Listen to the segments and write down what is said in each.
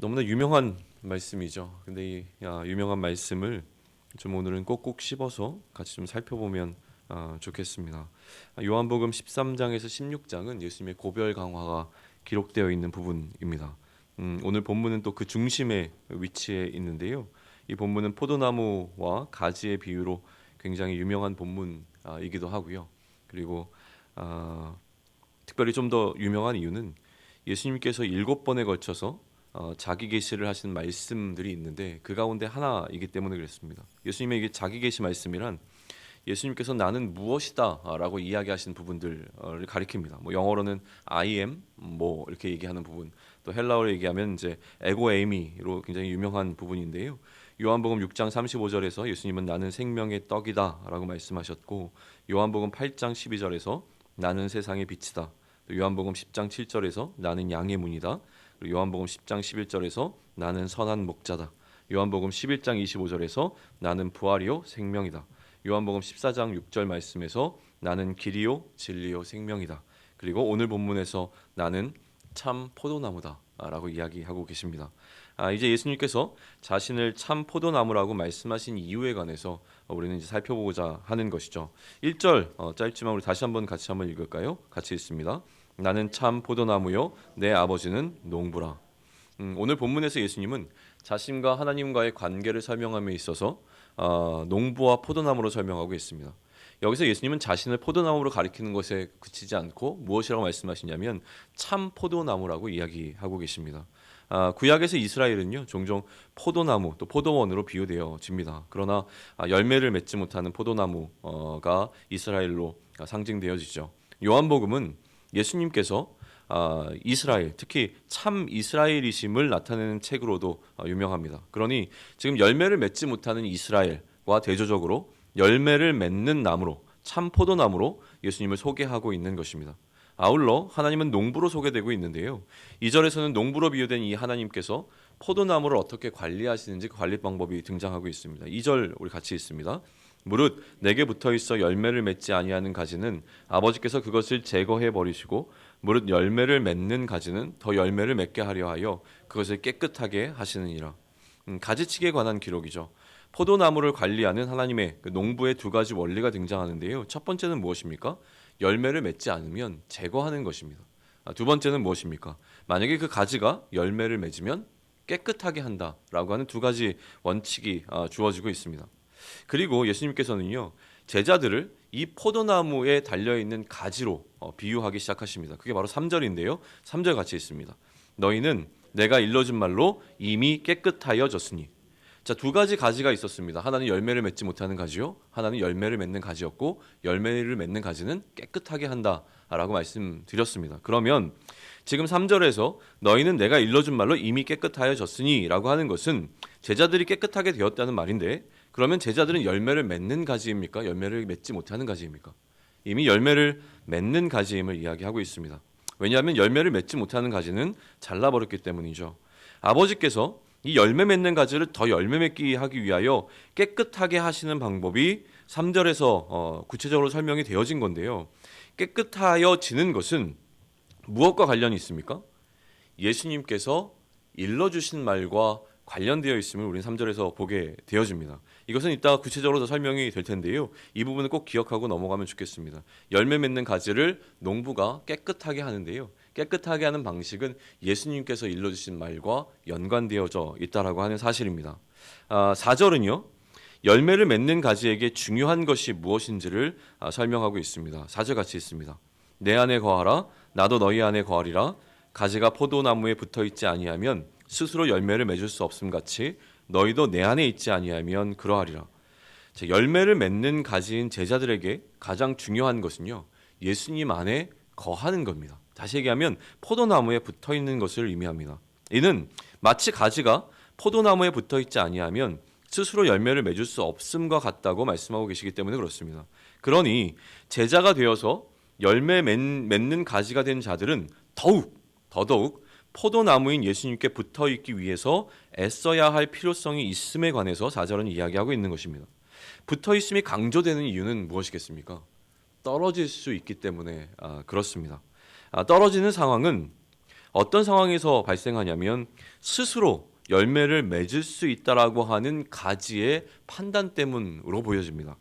너무나 유명한 말씀이죠. 근데 이 아, 유명한 말씀을 좀 오늘은 꼭꼭 씹어서 같이 좀 살펴보면 아, 좋겠습니다. 아, 요한복음 13장에서 16장은 예수님의 고별 강화가 기록되어 있는 부분입니다. 음, 오늘 본문은 또 그 중심에 위치해 있는데요. 이 본문은 포도나무와 가지의 비유로 굉장히 유명한 본문이기도 하고요. 그리고 아, 특별히 좀 더 유명한 이유는 예수님께서 일곱 번에 걸쳐서 어, 자기 계시를 하신 말씀들이 있는데 그 가운데 하나이기 때문에 그렇습니다. 예수님의 이게 자기 계시 말씀이란 예수님께서 나는 무엇이다라고 이야기하신 부분들을 가리킵니다. 뭐 영어로는 I am 뭐 이렇게 얘기하는 부분, 또 헬라어로 얘기하면 이제 에고 에이미로 굉장히 유명한 부분인데요. 요한복음 6장 35절에서 예수님은 나는 생명의 떡이다라고 말씀하셨고 요한복음 8장 12절에서 나는 세상의 빛이다. 또 요한복음 10장 7절에서 나는 양의 문이다. 요한복음 10장 11절에서 나는 선한 목자다. 요한복음 11장 25절에서 나는 부활이요 생명이다. 요한복음 14장 6절 말씀에서 나는 길이요 진리요 생명이다. 그리고 오늘 본문에서 나는 참 포도나무다라고 이야기하고 계십니다. 아, 이제 예수님께서 자신을 참 포도나무라고 말씀하신 이유에 관해서 우리는 이제 살펴보고자 하는 것이죠. 1절 어, 짧지만 우리 다시 한번 같이 한번 읽을까요? 같이 읽습니다. 나는 참 포도나무요 내 아버지는 농부라. 음, 오늘 본문에서 예수님은 자신과 하나님과의 관계를 설명함에 있어서 어, 농부와 포도나무로 설명하고 있습니다. 여기서 예수님은 자신을 포도나무로 가리키는 것에 그치지 않고 무엇이라고 말씀하시냐면 참 포도나무라고 이야기하고 계십니다. 아, 구약에서 이스라엘은요 종종 포도나무 또 포도원으로 비유되어집니다. 그러나 아, 열매를 맺지 못하는 포도나무가 이스라엘로 상징되어지죠. 요한복음은 예수님께서 아, 이스라엘 특히 참 이스라엘이심을 나타내는 책으로도 아, 유명합니다. 그러니 지금 열매를 맺지 못하는 이스라엘과 대조적으로 열매를 맺는 나무로 참 포도나무로 예수님을 소개하고 있는 것입니다. 아울러 하나님은 농부로 소개되고 있는데요. 이 절에서는 농부로 비유된 이 하나님께서 포도나무를 어떻게 관리하시는지 그 관리 방법이 등장하고 있습니다. 이 절 우리 같이 있습니다. 무릇 내게 붙어 있어 열매를 맺지 아니하는 가지는 아버지께서 그것을 제거해 버리시고 무릇 열매를 맺는 가지는 더 열매를 맺게 하려 하여 그것을 깨끗하게 하시느니라. 음, 가지치기에 관한 기록이죠. 포도나무를 관리하는 하나님의 그 농부의 두 가지 원리가 등장하는데요. 첫 번째는 무엇입니까? 열매를 맺지 않으면 제거하는 것입니다. 아, 두 번째는 무엇입니까? 만약에 그 가지가 열매를 맺으면 깨끗하게 한다라고 하는 두 가지 원칙이 아, 주어지고 있습니다. 그리고 예수님께서는요 제자들을 이 포도나무에 달려 있는 가지로 어, 비유하기 시작하십니다. 그게 바로 3절인데요. 3절 같이 있습니다. 너희는 내가 일러준 말로 이미 깨끗하여졌으니 자, 두 가지 가지가 있었습니다. 하나는 열매를 맺지 못하는 가지요. 하나는 열매를 맺는 가지였고 열매를 맺는 가지는 깨끗하게 한다라고 말씀드렸습니다. 그러면 지금 3절에서 너희는 내가 일러준 말로 이미 깨끗하여졌으니라고 하는 것은 제자들이 깨끗하게 되었다는 말인데 그러면 제자들은 열매를 맺는 가지입니까? 열매를 맺지 못하는 가지입니까? 이미 열매를 맺는 가지임을 이야기하고 있습니다. 왜냐하면 열매를 맺지 못하는 가지는 잘라버렸기 때문이죠. 아버지께서 이 열매 맺는 가지를 더 열매 맺게 하기 위하여 깨끗하게 하시는 방법이 3절에서 어, 구체적으로 설명이 되어진 건데요. 깨끗하여지는 것은 무엇과 관련이 있습니까? 예수님께서 일러주신 말과 관련되어 있음을 우리는 3절에서 보게 되어집니다. 이것은 이따 구체적으로 더 설명이 될 텐데요. 이 부분을 꼭 기억하고 넘어가면 좋겠습니다. 열매 맺는 가지를 농부가 깨끗하게 하는데요. 깨끗하게 하는 방식은 예수님께서 일러주신 말과 연관되어져 있다라고 하는 사실입니다. 아, 4절은요. 열매를 맺는 가지에게 중요한 것이 무엇인지를 아, 설명하고 있습니다. 4절 같이 있습니다. 내 안에 거하라 나도 너희 안에 거하리라 가지가 포도나무에 붙어 있지 아니하면 스스로 열매를 맺을 수 없음 같이 너희도 내 안에 있지 아니하면 그러하리라. 자, 열매를 맺는 가지인 제자들에게 가장 중요한 것은요. 예수님 안에 거하는 겁니다. 다시 얘기하면 포도나무에 붙어 있는 것을 의미합니다. 이는 마치 가지가 포도나무에 붙어 있지 아니하면 스스로 열매를 맺을 수 없음과 같다고 말씀하고 계시기 때문에 그렇습니다. 그러니 제자가 되어서 열매 맺는 가지가 된 자들은 더욱 더더욱 포도나무인 예수님께 붙어 있기 위해서 애써야 할 필요성이 있음에 관해서 4절은 이야기하고 있는 것입니다. 붙어 있음이 강조되는 이유는 무엇이겠습니까? 떨어질 수 있기 때문에 아, 그렇습니다. 아, 떨어지는 상황은 어떤 상황에서 발생하냐면 스스로 열매를 맺을 수 있다라고 하는 가지의 판단 때문으로 보여집니다.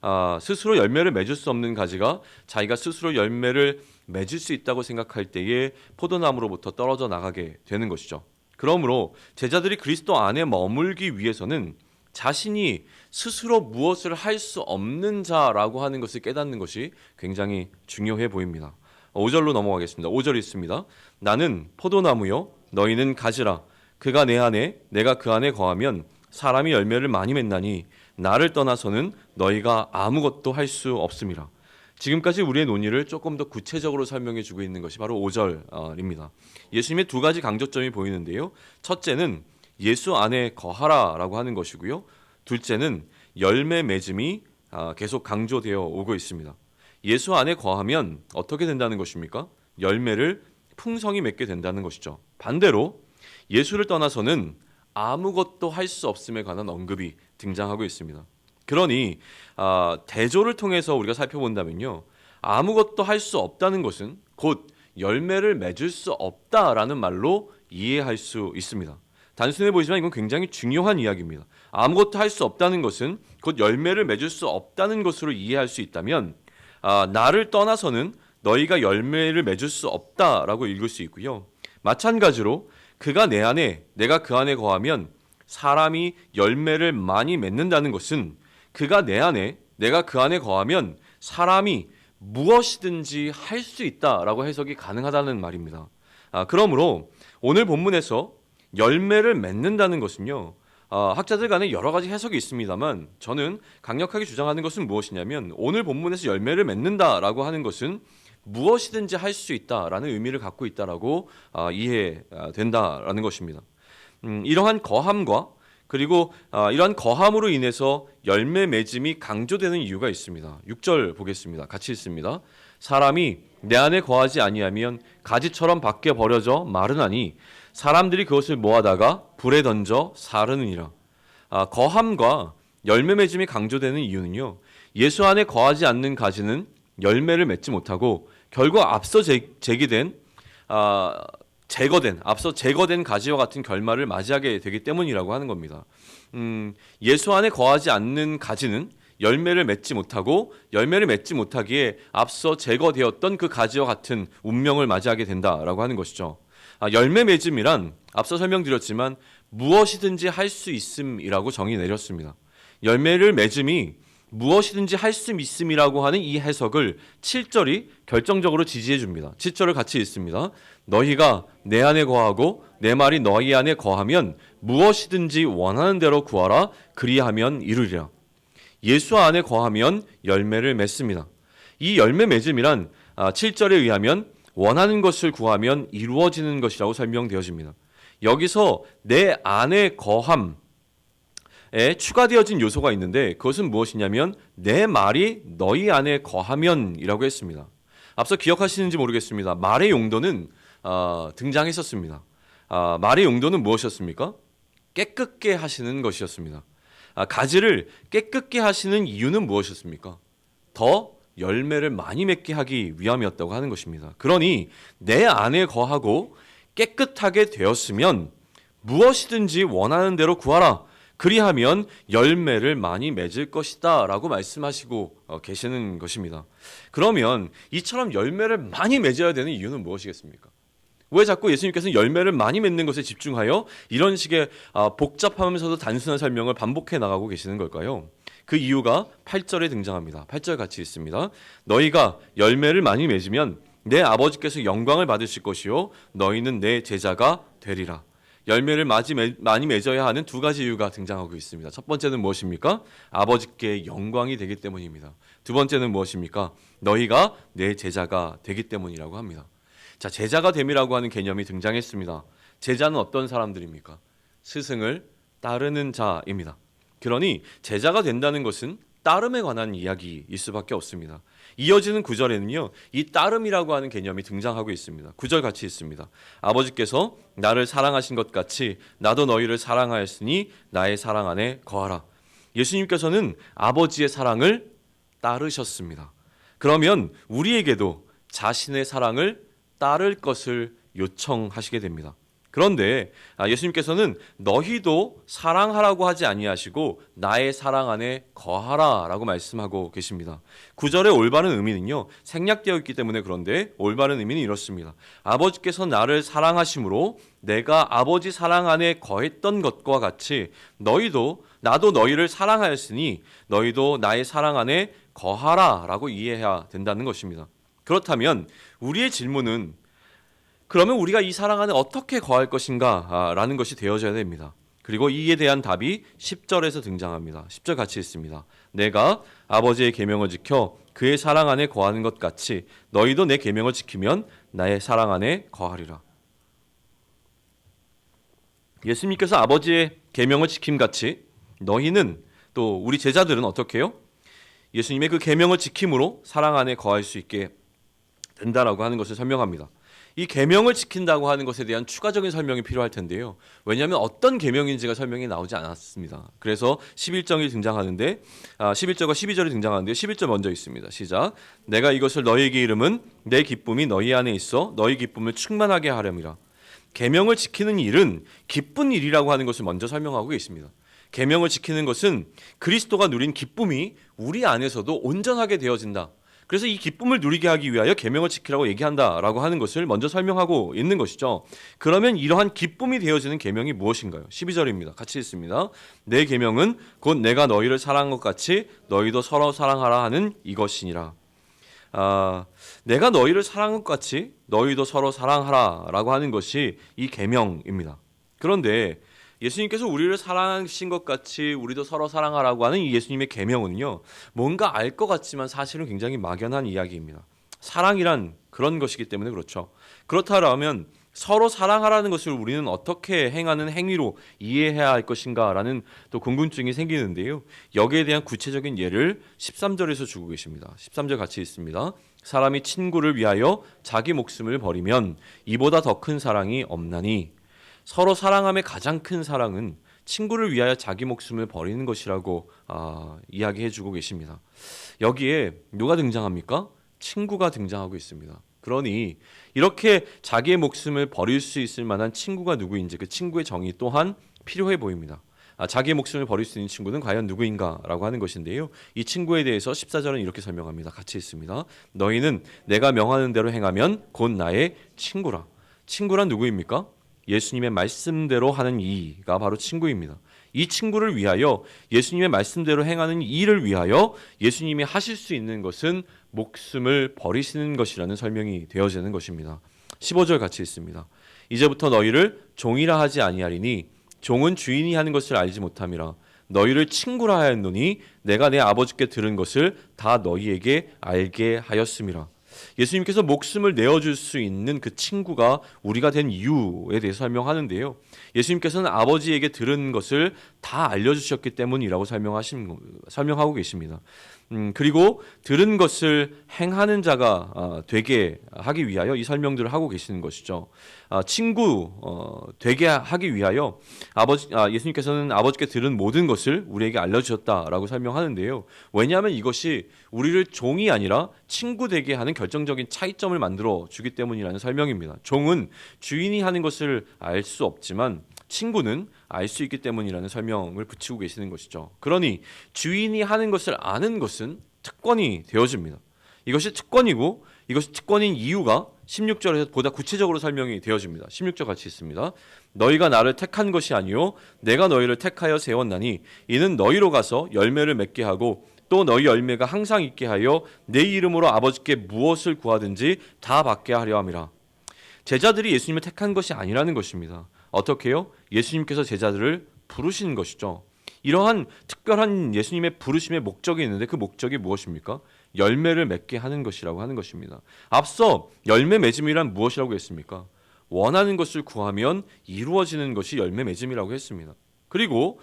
아, 스스로 열매를 맺을 수 없는 가지가 자기가 스스로 열매를 맺을 수 있다고 생각할 때에 포도나무로부터 떨어져 나가게 되는 것이죠. 그러므로 제자들이 그리스도 안에 머물기 위해서는 자신이 스스로 무엇을 할 수 없는 자라고 하는 것을 깨닫는 것이 굉장히 중요해 보입니다. 5절로 넘어가겠습니다. 5절 있습니다. 나는 포도나무요 너희는 가지라 그가 내 안에 내가 그 안에 거하면 사람이 열매를 많이 맺나니 나를 떠나서는 너희가 아무것도 할 수 없음이라. 지금까지 우리의 논의를 조금 더 구체적으로 설명해 주고 있는 것이 바로 5절입니다. 예수님의 두 가지 강조점이 보이는데요. 첫째는 예수 안에 거하라라고 하는 것이고요. 둘째는 열매 맺음이 아, 계속 강조되어 오고 있습니다. 예수 안에 거하면 어떻게 된다는 것입니까? 열매를 풍성히 맺게 된다는 것이죠. 반대로 예수를 떠나서는 아무것도 할 수 없음에 관한 언급이 등장하고 있습니다. 그러니 아, 대조를 통해서 우리가 살펴본다면요, 아무것도 할 수 없다는 것은 곧 열매를 맺을 수 없다라는 말로 이해할 수 있습니다. 단순해 보이지만 이건 굉장히 중요한 이야기입니다. 아무것도 할 수 없다는 것은 곧 열매를 맺을 수 없다는 것으로 이해할 수 있다면 아, 나를 떠나서는 너희가 열매를 맺을 수 없다라고 읽을 수 있고요. 마찬가지로 그가 내 안에 내가 그 안에 거하면 사람이 열매를 많이 맺는다는 것은 그가 내 안에 내가 그 안에 거하면 사람이 무엇이든지 할 수 있다라고 해석이 가능하다는 말입니다. 아, 그러므로 오늘 본문에서 열매를 맺는다는 것은요. 아, 학자들 간에 여러 가지 해석이 있습니다만 저는 강력하게 주장하는 것은 무엇이냐면 오늘 본문에서 열매를 맺는다라고 하는 것은 무엇이든지 할 수 있다라는 의미를 갖고 있다라고 아, 이해된다라는 것입니다. 음, 이러한 거함과 그리고 아, 이러한 거함으로 인해서 열매 맺음이 강조되는 이유가 있습니다. 6절 보겠습니다. 같이 읽습니다. 사람이 내 안에 거하지 아니하면 가지처럼 밖에 버려져 마르나니 사람들이 그것을 모아다가 불에 던져 사르느니라. 아, 거함과 열매 맺음이 강조되는 이유는요. 예수 안에 거하지 않는 가지는 열매를 맺지 못하고 결국 앞서 제, 제기된 아, 제거된 앞서 제거된 가지와 같은 결말을 맞이하게 되기 때문이라고 하는 겁니다. 음, 예수 안에 거하지 않는 가지는 열매를 맺지 못하고 열매를 맺지 못하기에 앞서 제거되었던 그 가지와 같은 운명을 맞이하게 된다라고 하는 것이죠. 아, 열매 맺음이란 앞서 설명드렸지만 무엇이든지 할 수 있음이라고 정의 내렸습니다. 열매를 맺음이 무엇이든지 할 수 있음이라고 하는 이 해석을 7절이 결정적으로 지지해 줍니다. 7절을 같이 읽습니다. 너희가 내 안에 거하고 내 말이 너희 안에 거하면 무엇이든지 원하는 대로 구하라 그리하면 이루리라. 예수 안에 거하면 열매를 맺습니다. 이 열매 맺음이란 7절에 의하면 원하는 것을 구하면 이루어지는 것이라고 설명되어집니다. 여기서 내 안에 거함에 추가되어진 요소가 있는데 그것은 무엇이냐면 내 말이 너희 안에 거하면이라고 했습니다. 앞서 기억하시는지 모르겠습니다. 말의 용도는 어, 등장했었습니다. 아, 말의 용도는 무엇이었습니까? 깨끗게 하시는 것이었습니다. 아, 가지를 깨끗게 하시는 이유는 무엇이었습니까? 더 열매를 많이 맺게 하기 위함이었다고 하는 것입니다. 그러니 내 안에 거하고 깨끗하게 되었으면 무엇이든지 원하는 대로 구하라. 그리하면 열매를 많이 맺을 것이다. 라고 말씀하시고 어, 계시는 것입니다. 그러면 이처럼 열매를 많이 맺어야 되는 이유는 무엇이겠습니까? 왜 자꾸 예수님께서는 열매를 많이 맺는 것에 집중하여 이런 식의 아, 복잡하면서도 단순한 설명을 반복해 나가고 계시는 걸까요? 그 이유가 8절에 등장합니다. 8절 같이 있습니다. 너희가 열매를 많이 맺으면 내 아버지께서 영광을 받으실 것이요 너희는 내 제자가 되리라. 열매를 많이 맺어야 하는 두 가지 이유가 등장하고 있습니다. 첫 번째는 무엇입니까? 아버지께 영광이 되기 때문입니다. 두 번째는 무엇입니까? 너희가 내 제자가 되기 때문이라고 합니다. 자, 제자가 됨이라고 하는 개념이 등장했습니다. 제자는 어떤 사람들입니까? 스승을 따르는 자입니다. 그러니 제자가 된다는 것은 따름에 관한 이야기일 수밖에 없습니다. 이어지는 구절에는요, 이 따름이라고 하는 개념이 등장하고 있습니다. 구절 같이 있습니다. 아버지께서 나를 사랑하신 것 같이 나도 너희를 사랑하였으니 나의 사랑 안에 거하라. 예수님께서는 아버지의 사랑을 따르셨습니다. 그러면 우리에게도 자신의 사랑을 따를 것을 요청하시게 됩니다. 그런데 아, 예수님께서는 너희도 사랑하라고 하지 아니하시고 나의 사랑 안에 거하라라고 말씀하고 계십니다. 구절의 올바른 의미는요 생략되어 있기 때문에 그런데 올바른 의미는 이렇습니다. 아버지께서 나를 사랑하심으로 내가 아버지 사랑 안에 거했던 것과 같이 너희도 나도 너희를 사랑하였으니 너희도 나의 사랑 안에 거하라라고 이해해야 된다는 것입니다. 그렇다면 우리의 질문은 그러면 우리가 이 사랑 안에 어떻게 거할 것인가? 아, 라는 것이 되어져야 됩니다. 그리고 이에 대한 답이 10절에서 등장합니다. 10절 같이 있습니다. 내가 아버지의 계명을 지켜 그의 사랑 안에 거하는 것 같이 너희도 내 계명을 지키면 나의 사랑 안에 거하리라. 예수님께서 아버지의 계명을 지킴 같이 너희는 또 우리 제자들은 어떻게 해요? 예수님의 그 계명을 지킴으로 사랑 안에 거할 수 있게 된다라고 하는 것을 설명합니다. 이 계명을 지킨다고 하는 것에 대한 추가적인 설명이 필요할 텐데요. 왜냐하면 어떤 계명인지가 설명이 나오지 않았습니다. 그래서 11절이 등장하는데 아, 11절과 12절이 등장하는데 11절 먼저 있습니다. 시작. 내가 이것을 너희에게 이름은 내 기쁨이 너희 안에 있어 너희 기쁨을 충만하게 하렴이라. 계명을 지키는 일은 기쁜 일이라고 하는 것을 먼저 설명하고 계십니다. 계명을 지키는 것은 그리스도가 누린 기쁨이 우리 안에서도 온전하게 되어진다. 그래서 이 기쁨을 누리게 하기 위하여 계명을 지키라고 얘기한다라고 하는 것을 먼저 설명하고 있는 것이죠. 그러면 이러한 기쁨이 되어지는 계명이 무엇인가요? 12절입니다. 같이 읽습니다. 내 계명은 곧 내가 너희를 사랑한 것 같이 너희도 서로 사랑하라 하는 이것이니라. 아, 내가 너희를 사랑한 것 같이 너희도 서로 사랑하라라고 하는 것이 이 계명입니다. 그런데 예수님께서 우리를 사랑하신 것 같이 우리도 서로 사랑하라고 하는 이 예수님의 계명은요. 뭔가 알 것 같지만 사실은 굉장히 막연한 이야기입니다. 사랑이란 그런 것이기 때문에 그렇죠. 그렇다면 서로 사랑하라는 것을 우리는 어떻게 행하는 행위로 이해해야 할 것인가라는 또 궁금증이 생기는데요. 여기에 대한 구체적인 예를 13절에서 주고 계십니다. 13절 같이 있습니다. 사람이 친구를 위하여 자기 목숨을 버리면 이보다 더 큰 사랑이 없나니 서로 사랑함의 가장 큰 사랑은 친구를 위하여 자기 목숨을 버리는 것이라고 아, 이야기해주고 계십니다. 여기에 누가 등장합니까? 친구가 등장하고 있습니다. 그러니 이렇게 자기의 목숨을 버릴 수 있을 만한 친구가 누구인지 그 친구의 정의 또한 필요해 보입니다. 아, 자기의 목숨을 버릴 수 있는 친구는 과연 누구인가라고 하는 것인데요. 이 친구에 대해서 14절은 이렇게 설명합니다. 같이 있습니다. 너희는 내가 명하는 대로 행하면 곧 나의 친구라. 친구란 누구입니까? 예수님의 말씀대로 하는 이가 바로 친구입니다. 이 친구를 위하여 예수님의 말씀대로 행하는 일을 위하여 예수님이 하실 수 있는 것은 목숨을 버리시는 것이라는 설명이 되어지는 것입니다. 15절 같이 있습니다. 이제부터 너희를 종이라 하지 아니하리니 종은 주인이 하는 것을 알지 못함이라 너희를 친구라 하였노니 내가 내 아버지께 들은 것을 다 너희에게 알게 하였음이라. 예수님께서 목숨을 내어줄 수 있는 그 친구가 우리가 된 이유에 대해서 설명하는데요. 예수님께서는 아버지에게 들은 것을 다 알려주셨기 때문이라고 설명하신 설명하고 계십니다. 음, 그리고 들은 것을 행하는 자가 아, 되게 하기 위하여 이 설명들을 하고 계시는 것이죠. 아, 친구 어, 되게 하기 위하여 아버지 아, 예수님께서는 아버지께 들은 모든 것을 우리에게 알려주셨다라고 설명하는데요. 왜냐하면 이것이 우리를 종이 아니라 친구 되게 하는 결정적인 차이점을 만들어 주기 때문이라는 설명입니다. 종은 주인이 하는 것을 알 수 없지만 친구는 알 수 있기 때문이라는 설명을 붙이고 계시는 것이죠. 그러니 주인이 하는 것을 아는 것은 특권이 되어집니다. 이것이 특권이고 이것이 특권인 이유가 16절에서 보다 구체적으로 설명이 되어집니다. 16절 같이 있습니다. 너희가 나를 택한 것이 아니요 내가 너희를 택하여 세웠나니 이는 너희로 가서 열매를 맺게 하고 또 너희 열매가 항상 있게 하여 내 이름으로 아버지께 무엇을 구하든지 다 받게 하려 함이라. 제자들이 예수님을 택한 것이 아니라는 것입니다. 어떻게요? 예수님께서 제자들을 부르신 것이죠. 이러한 특별한 예수님의 부르심의 목적이 있는데 그 목적이 무엇입니까? 열매를 맺게 하는 것이라고 하는 것입니다. 앞서 열매 맺음이란 무엇이라고 했습니까? 원하는 것을 구하면 이루어지는 것이 열매 맺음이라고 했습니다. 그리고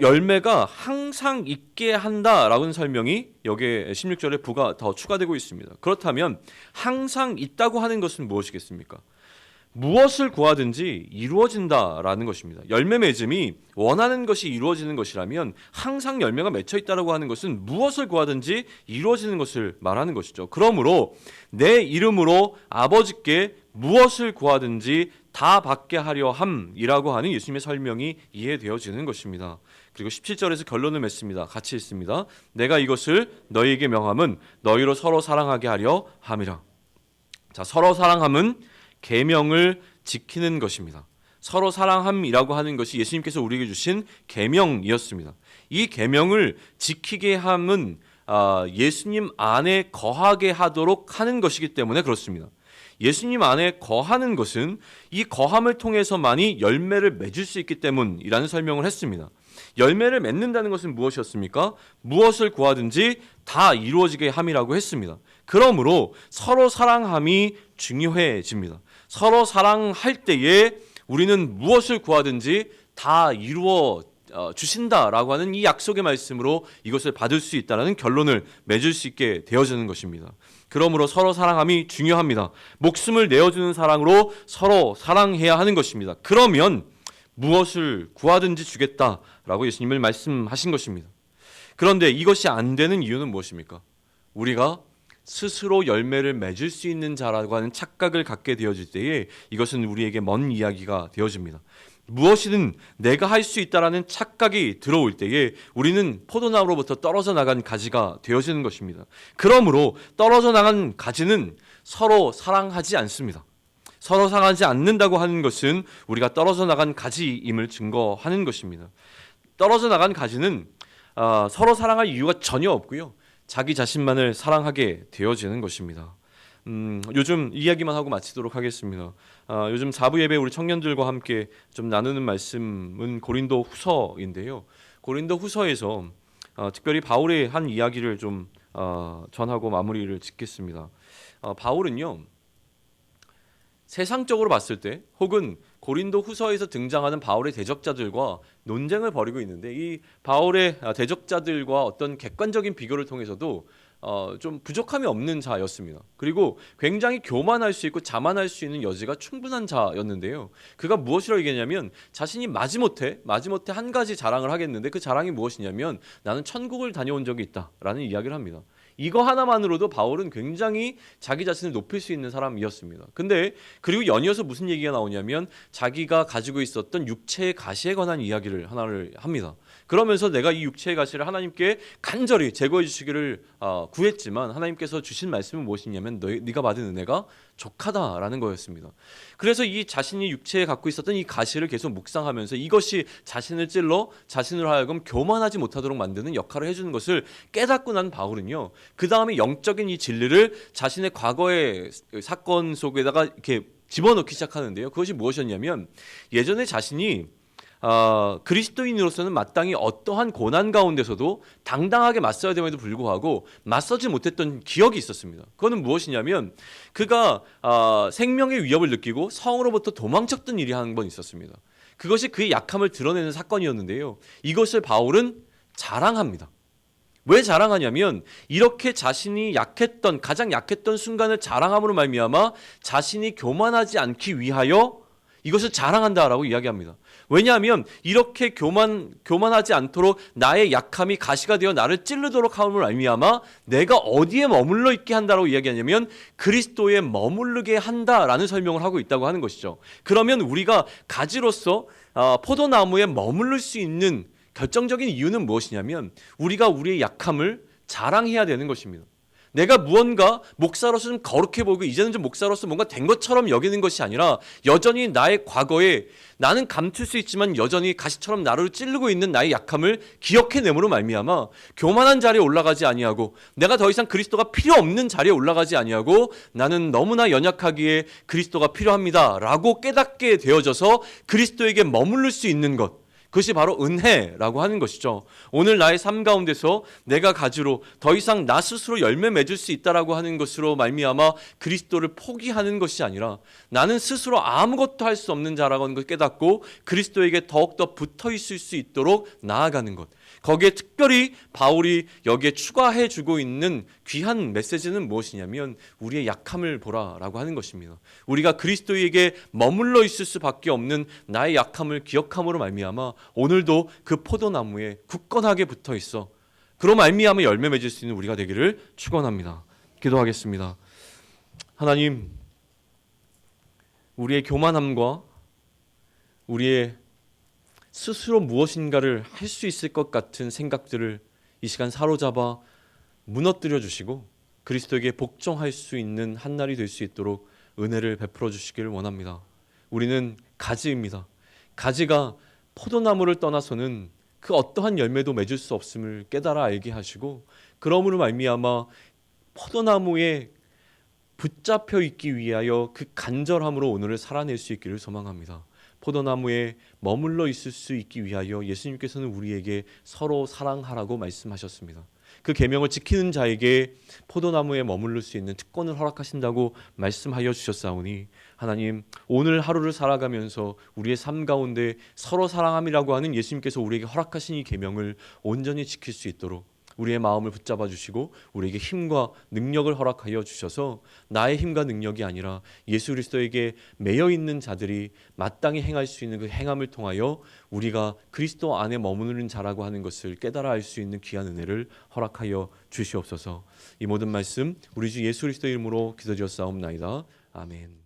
열매가 항상 있게 한다라는 설명이 여기에 16절에 부가 더 추가되고 있습니다. 그렇다면 항상 있다고 하는 것은 무엇이겠습니까? 무엇을 구하든지 이루어진다라는 것입니다. 열매 맺음이 원하는 것이 이루어지는 것이라면 항상 열매가 맺혀 있다라고 하는 것은 무엇을 구하든지 이루어지는 것을 말하는 것이죠. 그러므로 내 이름으로 아버지께 무엇을 구하든지 다 받게 하려 함이라고 하는 예수님의 설명이 이해되어지는 것입니다. 그리고 17절에서 결론을 맺습니다. 같이 읽습니다. 내가 이것을 너희에게 명함은 너희로 서로 사랑하게 하려 함이라. 자, 서로 사랑함은 계명을 지키는 것입니다. 서로 사랑함이라고 하는 것이 예수님께서 우리에게 주신 계명이었습니다. 이 계명을 지키게 함은 아, 예수님 안에 거하게 하도록 하는 것이기 때문에 그렇습니다. 예수님 안에 거하는 것은 이 거함을 통해서만이 열매를 맺을 수 있기 때문이라는 설명을 했습니다. 열매를 맺는다는 것은 무엇이었습니까? 무엇을 구하든지 다 이루어지게 함이라고 했습니다. 그러므로 서로 사랑함이 중요해집니다. 서로 사랑할 때에 우리는 무엇을 구하든지 다 이루어 어, 주신다라고 하는 이 약속의 말씀으로 이것을 받을 수 있다라는 결론을 맺을 수 있게 되어지는 것입니다. 그러므로 서로 사랑함이 중요합니다. 목숨을 내어주는 사랑으로 서로 사랑해야 하는 것입니다. 그러면 무엇을 구하든지 주겠다라고 예수님을 말씀하신 것입니다. 그런데 이것이 안 되는 이유는 무엇입니까? 우리가 스스로 열매를 맺을 수 있는 자라고 하는 착각을 갖게 되어질 때에 이것은 우리에게 먼 이야기가 되어집니다. 무엇이든 내가 할 수 있다라는 착각이 들어올 때에 우리는 포도나무로부터 떨어져 나간 가지가 되어지는 것입니다. 그러므로 떨어져 나간 가지는 서로 사랑하지 않습니다. 서로 사랑하지 않는다고 하는 것은 우리가 떨어져 나간 가지임을 증거하는 것입니다. 떨어져 나간 가지는 아, 서로 사랑할 이유가 전혀 없고요. 자기 자신만을 사랑하게 되어지는 것입니다. 음, 요즘 이야기만 하고 마치도록 하겠습니다. 아, 요즘 사부 예배 우리 청년들과 함께 좀 나누는 말씀은 고린도 후서인데요. 고린도 후서에서 어, 특별히 바울의 한 이야기를 좀 어, 전하고 마무리를 짓겠습니다. 어, 바울은요 세상적으로 봤을 때 혹은 고린도 후서에서 등장하는 바울의 대적자들과 논쟁을 벌이고 있는데 이 바울의 아, 대적자들과 어떤 객관적인 비교를 통해서도 어, 좀 부족함이 없는 자였습니다. 그리고 굉장히 교만할 수 있고 자만할 수 있는 여지가 충분한 자였는데요. 그가 무엇이라고 얘기했냐면 자신이 마지못해 마지못해 한 가지 자랑을 하겠는데 그 자랑이 무엇이냐면 나는 천국을 다녀온 적이 있다라는 이야기를 합니다. 이거 하나만으로도 바울은 굉장히 자기 자신을 높일 수 있는 사람이었습니다. 근데 그리고 연이어서 무슨 얘기가 나오냐면 자기가 가지고 있었던 육체의 가시에 관한 이야기를 하나를 합니다. 그러면서 내가 이 육체의 가시를 하나님께 간절히 제거해 주시기를 어, 구했지만 하나님께서 주신 말씀은 무엇이냐면 너, 네가 받은 은혜가 족하다라는 거였습니다. 그래서 이 자신이 육체에 갖고 있었던 이 가시를 계속 묵상하면서 이것이 자신을 찔러 자신을 하여금 교만하지 못하도록 만드는 역할을 해주는 것을 깨닫고 난 바울은요. 그 다음에 영적인 이 진리를 자신의 과거의 사건 속에다가 이렇게 집어넣기 시작하는데요. 그것이 무엇이었냐면 예전에 자신이 어, 그리스도인으로서는 마땅히 어떠한 고난 가운데서도 당당하게 맞서야 됨에도 불구하고 맞서지 못했던 기억이 있었습니다. 그거는 무엇이냐면 그가 어, 생명의 위협을 느끼고 성으로부터 도망쳤던 일이 한 번 있었습니다. 그것이 그의 약함을 드러내는 사건이었는데요. 이것을 바울은 자랑합니다. 왜 자랑하냐면 이렇게 자신이 약했던 가장 약했던 순간을 자랑함으로 말미암아 자신이 교만하지 않기 위하여 이것을 자랑한다라고 이야기합니다. 왜냐하면 이렇게 교만 교만하지 않도록 나의 약함이 가시가 되어 나를 찌르도록 함을 알미암아 내가 어디에 머물러 있게 한다라고 이야기하냐면 그리스도에 머무르게 한다라는 설명을 하고 있다고 하는 것이죠. 그러면 우리가 가지로서 어, 포도나무에 머무를 수 있는 결정적인 이유는 무엇이냐면 우리가 우리의 약함을 자랑해야 되는 것입니다. 내가 무언가 목사로서 좀 거룩해 보이고 이제는 좀 목사로서 뭔가 된 것처럼 여기는 것이 아니라 여전히 나의 과거에 나는 감출 수 있지만 여전히 가시처럼 나를 찌르고 있는 나의 약함을 기억해내므로 말미암아 교만한 자리에 올라가지 아니하고 내가 더 이상 그리스도가 필요 없는 자리에 올라가지 아니하고 나는 너무나 연약하기에 그리스도가 필요합니다라고 깨닫게 되어져서 그리스도에게 머무를 수 있는 것 그것이 바로 은혜라고 하는 것이죠. 오늘 나의 삶 가운데서 내가 가지로 더 이상 나 스스로 열매 맺을 수 있다라고 하는 것으로 말미암아 그리스도를 포기하는 것이 아니라 나는 스스로 아무것도 할 수 없는 자라고 하는 걸 깨닫고 그리스도에게 더욱더 붙어 있을 수 있도록 나아가는 것. 거기에 특별히 바울이 여기에 추가해 주고 있는 귀한 메시지는 무엇이냐면 우리의 약함을 보라라고 하는 것입니다. 우리가 그리스도에게 머물러 있을 수밖에 없는 나의 약함을 기억함으로 말미암아 오늘도 그 포도나무에 굳건하게 붙어 있어. 그로 말미암아 열매 맺을 수 있는 우리가 되기를 축원합니다. 기도하겠습니다. 하나님 우리의 교만함과 우리의 스스로 무엇인가를 할 수 있을 것 같은 생각들을 이 시간 사로잡아 무너뜨려 주시고 그리스도에게 복종할 수 있는 한 날이 될 수 있도록 은혜를 베풀어 주시기를 원합니다. 우리는 가지입니다. 가지가 포도나무를 떠나서는 그 어떠한 열매도 맺을 수 없음을 깨달아 알게 하시고 그러므로 말미암아 포도나무에 붙잡혀 있기 위하여 그 간절함으로 오늘을 살아낼 수 있기를 소망합니다. 포도나무에 머물러 있을 수 있기 위하여 예수님께서는 우리에게 서로 사랑하라고 말씀하셨습니다. 그 계명을 지키는 자에게 포도나무에 머무를 수 있는 특권을 허락하신다고 말씀하여 주셨사오니 하나님 오늘 하루를 살아가면서 우리의 삶 가운데 서로 사랑함이라고 하는 예수님께서 우리에게 허락하신 이 계명을 온전히 지킬 수 있도록 우리의 마음을 붙잡아 주시고 우리에게 힘과 능력을 허락하여 주셔서 나의 힘과 능력이 아니라 예수 그리스도에게 매여 있는 자들이 마땅히 행할 수 있는 그 행함을 통하여 우리가 그리스도 안에 머무르는 자라고 하는 것을 깨달아 알 수 있는 귀한 은혜를 허락하여 주시옵소서. 이 모든 말씀 우리 주 예수 그리스도 이름으로 기도드렸사옵나이다. 아멘.